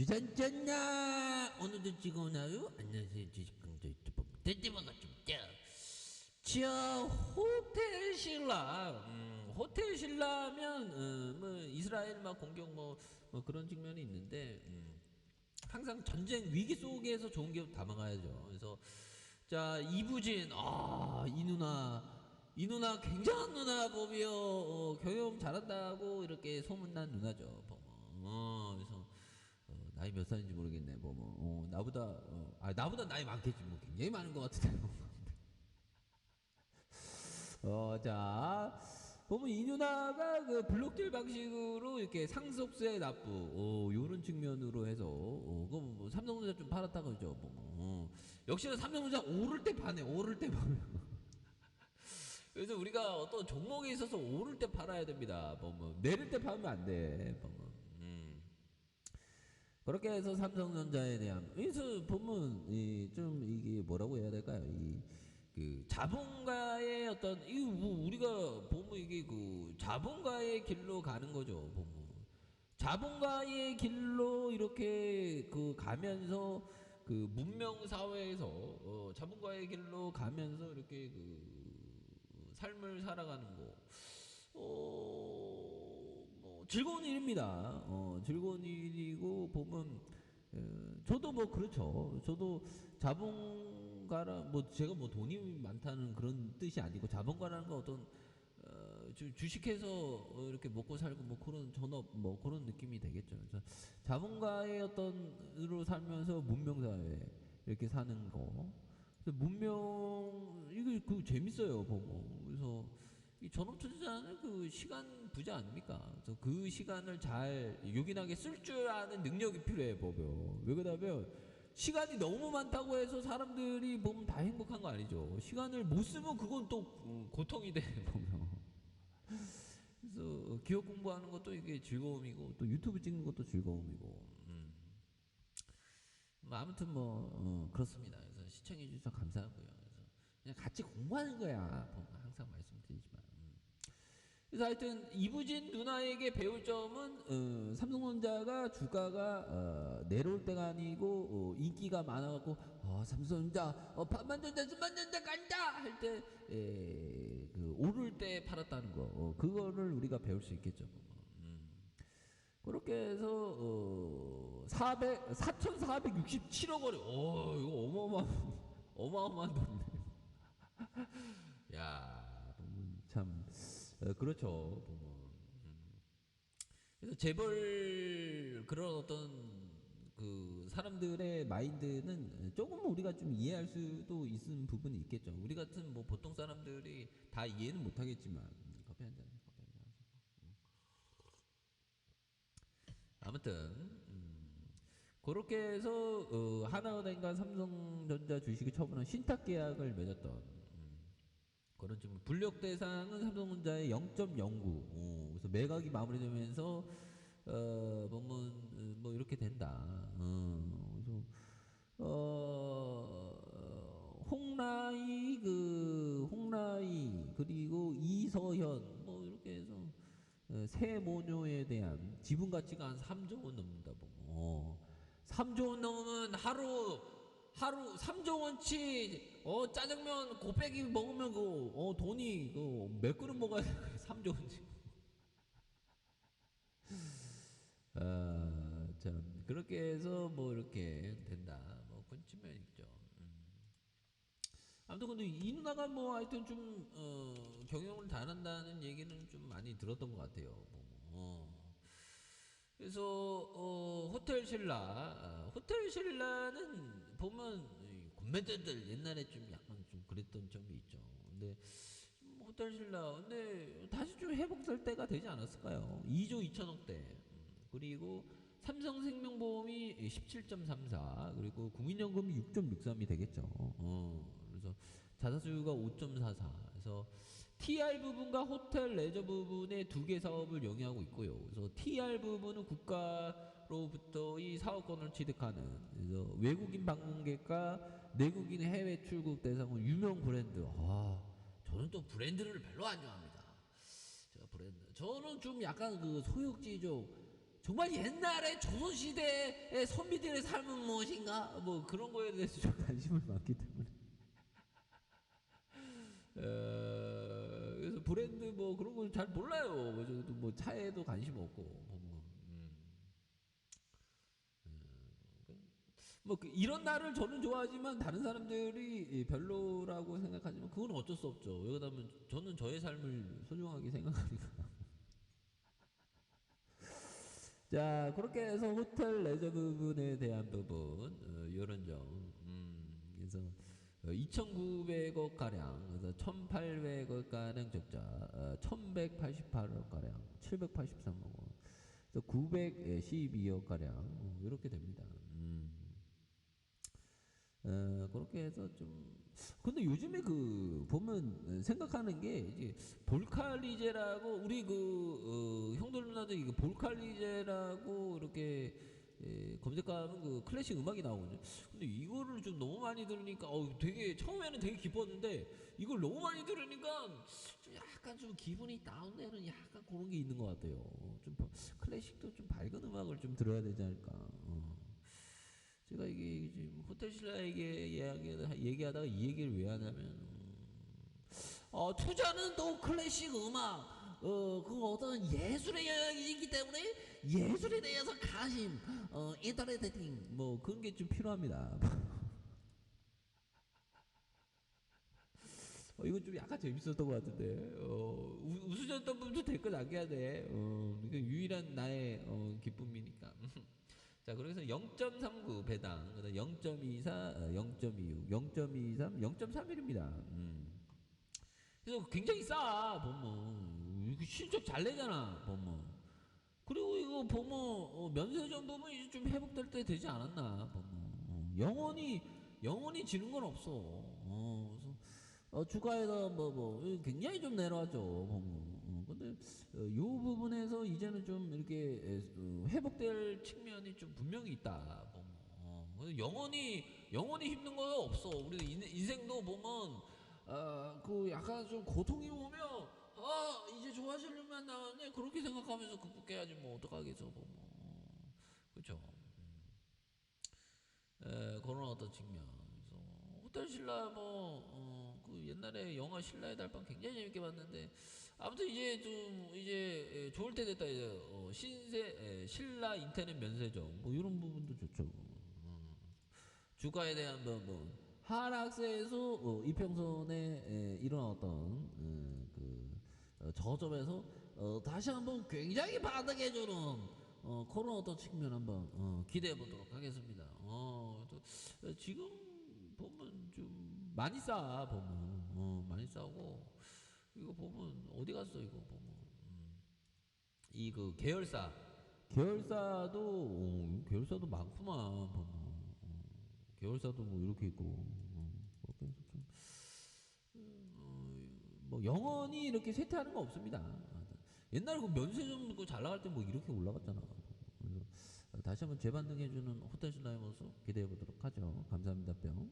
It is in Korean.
주산전나 오늘도 찍어오나요? 안녕하세요. 주식강조 유튜브. 대대마가 좀자 자 호텔 신라 음, 호텔 신라면 어, 뭐 이스라엘 막 공격 뭐, 뭐 그런 측면이 있는데 음, 항상 전쟁 위기 속에서 좋은 기업 담아가야죠. 그래서 자 이부진. 아이 누나. 이 누나 굉장한 누나 보비요 어, 경영 잘한다고 이렇게 소문난 누나죠. 뭐, 어, 나이 몇 살인지 모르겠네. 뭐, 뭐, 어, 나보다, 어, 아, 나보다 나이 많겠지. 뭐, 굉장히 많은 것 같은데. 어, 자, 보면 이 누나가 그 블록딜 방식으로 이렇게 상속세 납부, 어, 요런 측면으로 해서, 어, 그거 뭐, 삼성전자 좀 팔았다 그러죠. 뭐, 어. 역시나 삼성전자 오를 때 파네, 오를 때 파네. 그래서 우리가 어떤 종목에 있어서 오를 때 팔아야 됩니다. 뭐, 뭐, 내릴 때 팔면 안 돼. 뭐, 뭐. 음. 그렇게 해서 삼성전자에 대한 그래서 보면 이 좀 이게 뭐라고 해야 될까요? 이 그 자본가의 어떤 이 뭐 우리가 보면 이게 그 자본가의 길로 가는 거죠. 보면 자본가의 길로 이렇게 그 가면서 그 문명 사회에서 어 자본가의 길로 가면서 이렇게 그 삶을 살아가는 거. 어, 뭐 즐거운 일입니다. 어, 즐거운 일이고 보면 어, 저도 뭐 그렇죠. 저도 자본가라 뭐 제가 뭐 돈이 많다는 그런 뜻이 아니고 자본가라는 건 어떤 어, 주, 주식해서 어, 이렇게 먹고 살고 뭐 그런 전업 뭐 그런 느낌이 되겠죠. 자본가의 어떤 으로 살면서 문명사회 이렇게 사는 거. 문명 이거 그 재밌어요 보고 그래서 이 전업 투자자는 그 시간 부자 아닙니까? 그래서 그 시간을 잘 요긴하게 쓸 줄 아는 능력이 필요해 보면 왜 그러냐면 시간이 너무 많다고 해서 사람들이 보면 다 행복한 거 아니죠. 시간을 못 쓰면 그건 또 어, 고통이 돼 보면. 그래서 기업 공부하는 것도 이게 즐거움이고 또 유튜브 찍는 것도 즐거움이고. 음. 뭐 아무튼 뭐 어, 그렇습니다. 그래서 시청해 주셔서 감사하고요. 그래서 그냥 같이 공부하는 거야. 뭐 항상 말씀드리지만. 음. 그래서 하여튼 이부진 누나에게 배울 점은 어, 삼성전자가 주가가 어, 내려올 때가 아니고 어, 인기가 많아갖고 어, 삼성전자 어, 반만전자 수만전자 간다 할 때 그 오를 때 팔았다는 거 어, 그거를 우리가 배울 수 있겠죠. 음. 그렇게 해서 어 400, 4,467억 원이 어 이거 어마어마한 어마어마한 돈이네. 야, 참 어, 그렇죠. 보면. 음. 그래서 재벌 그런 어떤 그 사람들의 마인드는 조금 우리가 좀 이해할 수도 있는 부분이 있겠죠. 우리 같은 뭐 보통 사람들이 다 이해는 못 하겠지만 음, 커피 한 잔, 커피 한 잔. 음. 아무튼 음, 그렇게 해서 어, 하나은행과 삼성전자 주식을 처분한 신탁 계약을 맺었던 음, 그런 좀 불력 대상은 삼성전자의 0.09 어, 그래서 매각이 마무리되면서 어, 보면 어, 뭐 이렇게 된다. 어, 그래서 어, 홍라이 그 홍라이 그리고 이서현 뭐 이렇게 해서 어, 새 모녀에 대한 지분 가치가 한 3조 원 넘는다 보고 어, 3조 원 넘으면 하루 하루 3조 원치 어 짜장면 곱빼기 먹으면 그어 돈이 그몇 그릇 먹어야 돼 3조 원치 아참 그렇게 해서 뭐 이렇게 된다 뭐 측면이 있죠 음. 아무튼 근데 이 누나가 뭐 하여튼 좀 어, 경영을 잘한다는 얘기는 좀 많이 들었던 것 같아요. 뭐, 어. 그래서 어, 호텔 신라, 아, 호텔 신라는 보면 이 군매들들 옛날에 좀 약간 좀 그랬던 점이 있죠. 근데 뭐 호텔 신라, 근데 다시 좀 회복될 때가 되지 않았을까요? 2조 2천억대. 음, 그리고 삼성생명보험이 17.34 그리고 국민연금이 6.63이 되겠죠. 어, 그래서 자사수요가 5.44 그래서 TR 부분과 호텔 레저 부분의 두 개 사업을 영위하고 있고요. 그래서 TR 부분은 국가로부터 이 사업권을 취득하는 그래서 외국인 방문객과 내국인 해외 출국 대상은 유명 브랜드. 아, 저는 또 브랜드를 별로 안 좋아합니다. 제가 브랜드. 저는 좀 약간 그 소육지족 정말 옛날에 조선시대의 선비들의 삶은 무엇인가 뭐 그런 거에 대해서 좀 관심을 많기 때문에 어, 그래서 브랜드 뭐 그런 거잘 몰라요. 뭐뭐 차에도 관심 없고 뭐, 뭐, 음. 뭐 그- 이런 날을 저는 좋아하지만 다른 사람들이 이 별로라고 생각하지만 그건 어쩔 수 없죠. 왜냐하면 저는 저의 삶을 소중하게 생각하니까. 자 그렇게 해서 호텔 레저 부분에 대한 부분 어, 이런 점. 음, 그래서 2,900억 가량, 그래서 1,800억 가량 적자, 어, 1,188억 가량, 783억 원, 그래서 912억 가량 어, 이렇게 됩니다. 음. 어, 그렇게 해서 좀 근데 요즘에 그 보면 생각하는 게 이제 볼칼리제라고 우리 그 어, 형들 누나들 이거 볼칼리제라고 이렇게 예, 검색하면 그 클래식 음악이 나오거든요. 근데 이거를 좀 너무 많이 들으니까 어 되게 처음에는 되게 기뻤는데 이걸 너무 많이 들으니까 좀 약간 좀 기분이 다운되는 약간 그런 게 있는 것 같아요. 좀 바- 클래식도 좀 밝은 음악을 좀 들어야 되지 않을까. 어. 제가 이게 지금 호텔 신라에게 얘기하다가 이 얘기를 왜 하냐면 음, 어, 투자는 또 클래식 음악 어, 그 어떤 예술의 영역이기 때문에 예술에 대해서 관심 어, 인터넷팅 뭐 그런 게 좀 필요합니다. 어, 이거 좀 약간 재밌었던 것 같은데 어, 우- 웃으셨던 분도 댓글 남겨야 돼. 어, 이게 유일한 나의 어, 기쁨이니까. 자, 그래서 0.39 배당, 그다음 0.24, 어, 0.26, 0.23, 0.31입니다. 음. 그래서 굉장히 싸 보면 이거 실적 잘 내잖아 보면. 그리고 이거 보면 어, 면세점 보면 이제 좀 회복될 때 되지 않았나 보면. 어, 영원히 영원히 지는 건 없어. 어, 그래서 어, 주가에다 뭐, 뭐, 굉장히 좀 내려왔죠. 보면. 어, 요 부분에서 이제는 좀 이렇게 에, 어, 회복될 측면이 좀 분명히 있다. 보면. 어, 그래서 영원히, 영원히 힘든 거 없어. 우리 인, 인생도 보면, 어, 그 약간 좀 고통이 오면, 아, 이제 좋아지려면 나왔네. 그렇게 생각하면서 극복해야지 뭐, 어떡하겠어. 어, 그쵸. 에, 그런 어떤 측면. 호텔 신라 뭐, 어, 그 옛날에 영화 신라의 달방 굉장히 재밌게 봤는데 아무튼 이제 좀 이제 에, 좋을 때 됐다 이제 어, 신세 에, 신라 인터넷 면세점 뭐 이런 부분도 좋죠. 음. 주가에 대한 뭐, 뭐 하락세에서 어, 이평선에 어떤 어, 그 어, 저점에서 어, 다시 한번 굉장히 반등해주는 어, 그런 어떤 측면 한번 어, 기대해 보도록 하겠습니다. 어, 또, 어, 지금 보면 좀 많이 싸 보면 어, 많이 싸고 이거 보면 어디 갔어 이거 보면 음. 이그 계열사 계열사도 어, 계열사도 많구만 보면 어, 계열사도 뭐 이렇게 있고 어, 해서 좀뭐 영원히 이렇게 쇠퇴하는 거 없습니다. 옛날에 그 면세점 그잘 나갈 때 뭐 이렇게 올라갔잖아. 그래서 다시 한번 재반등해주는 호텔 모습 기대해 보도록 하죠. 감사합니다, 뿅.